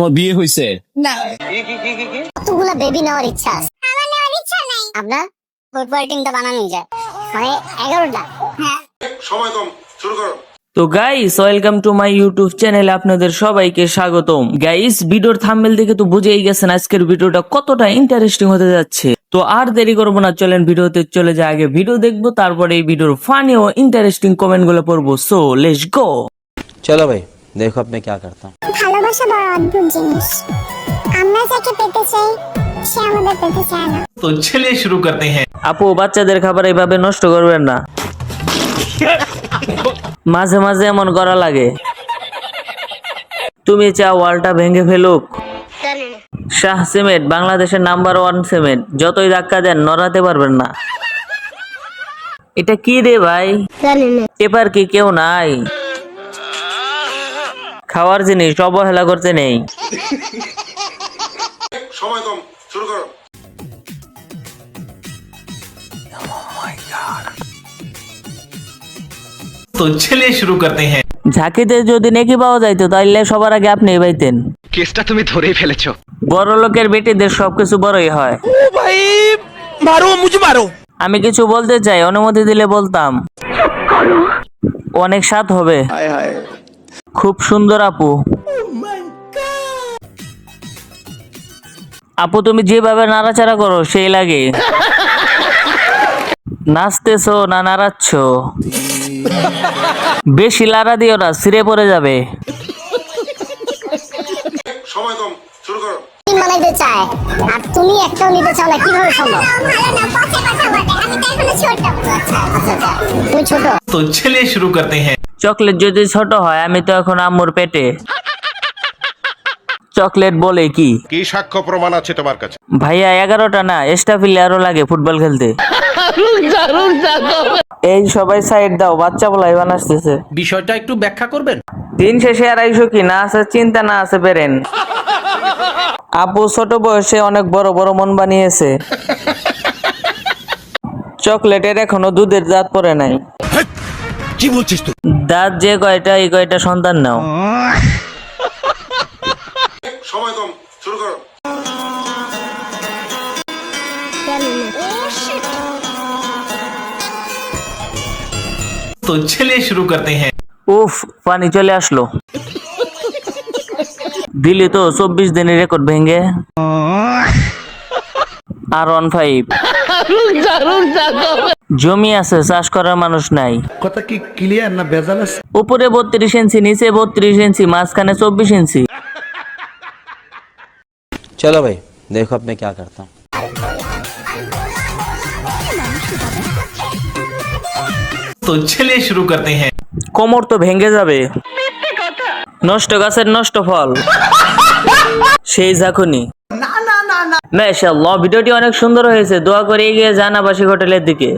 তোমার বিয়ে হয়েছে না। কতগুলা বেবি নেওয়ার ইচ্ছা আছে? আমার নেওয়ার ইচ্ছা নাই। যায়। মানে এগারোটা। হ্যাঁ। সময় কম শুরু করো। তো guys welcome to my YouTube channel আপনাদের সবাইকে স্বাগতম। গাইস ভিডিওর থাম্বেল দেখে তো বুঝেই গেছেন আজকের ভিডিওটা কতটা ইন্টারেস্টিং হতে যাচ্ছে। তো আর দেরি করব না চলেন ভিডিওতে চলে যায় আগে ভিডিও দেখব তারপরে এই ভিডিওর ফানি ও ইন্টারেস্টিং কমেন্টগুলো পড়ব। সো লেস গো চলো ভাই দেখো আপনি কি করতাম বড় অদ্ভুত জিনিস। আমরা যাকে পেতে চাই সে আমাদের পেতে চায় না। তো চলে শুরু করতে হ্যাঁ। আপু বাচ্চাদের খাবার নষ্ট করবেন না। মাঝে মাঝে এমন করা লাগে। তুমি চা ওয়ালটা ভেঙে ফেলুক। শাহ সিমেন্ট বাংলাদেশের নাম্বার ওয়ান সিমেন্ট। যতই ধাক্কা দেন নড়াতে পারবেন না। এটা কি রে ভাই? এবার কি কেউ নাই? খাওয়ার জিনিস অবহেলা করতে নেই। সময় কম শুরু করো। তো ছেলে শুরু করতে হ্যাঁ। ঝাঁকিতে যদি নেকি পাওয়া যাইতো তাইলে সবার আগে আপনি কেসটা তুমি ধরেই ফেলেছো। বড় লোকের বেটিদের সবকিছু বড়ই হয়। ও ভাই মারো মারো আমি কিছু বলতে চাই অনুমতি দিলে বলতাম। অনেক সাত হবে। হায় হায়। খুব সুন্দর আপু। আপু তুমি যেভাবে নাড়াচাড়া করো সেই লাগে। নাচতেছো না নাড়াচ্ছ? বেশি লাড়া দিও না সিরে পড়ে যাবে। আচ্ছা, আচ্ছা। তো চলে শুরু করতে হ্যাঁ। চকলেট যদি ছোট হয় আমি তো এখন আম্মুর পেটে। চকলেট বলে কি? কি সাক্ষ্য প্রমাণ আছে তোমার কাছে? ভাইয়া এগারোটা না এক্সট্রা প্লেয়ারও লাগে ফুটবল খেলতে। এই সবাই সাইড দাও বাচ্চা বলাই বানাসতেছে বিষয়টা একটু ব্যাখ্যা করবেন? দিন শেষে আড়াইশো কি? না আছে চিন্তা না আছে বেরেন আপু ছোট বয়সে অনেক বড় বড় মন বানিয়েছে। চকলেটের এখনও দুধের দাঁত পড়ে নাই। কি বলছিস তুই? দাঁত যে কয়টা এই কয়টা সন্তান নাও। সময় কম শুরু করো। তো শুরু করতে হ্যাঁ। উফ পানি চলে আসলো। দিলি তো চব্বিশ দিনের রেকর্ড ভেঙ্গে আর ওয়ান ফাইভ জমি আছে চাষ করার মানুষ নাই কথা কি ক্লিয়ার না ভেজাল আছে উপরে বত্রিশ ইঞ্চি নিচে বত্রিশ ইঞ্চি মাঝখানে চব্বিশ ইঞ্চি चलो भाई देखो अब मैं क्या करता हूँ तो चलिए शुरू करते हैं কোমর তো ভেঙে যাবে নষ্ট গাছের নষ্ট ফল সেই ঝাঁকুনি মাশাআল্লাহ ভিডিওটি অনেক সুন্দর হয়েছে। দোয়া করে এগিয়ে যান আবাসিক হোটেলের দিকে।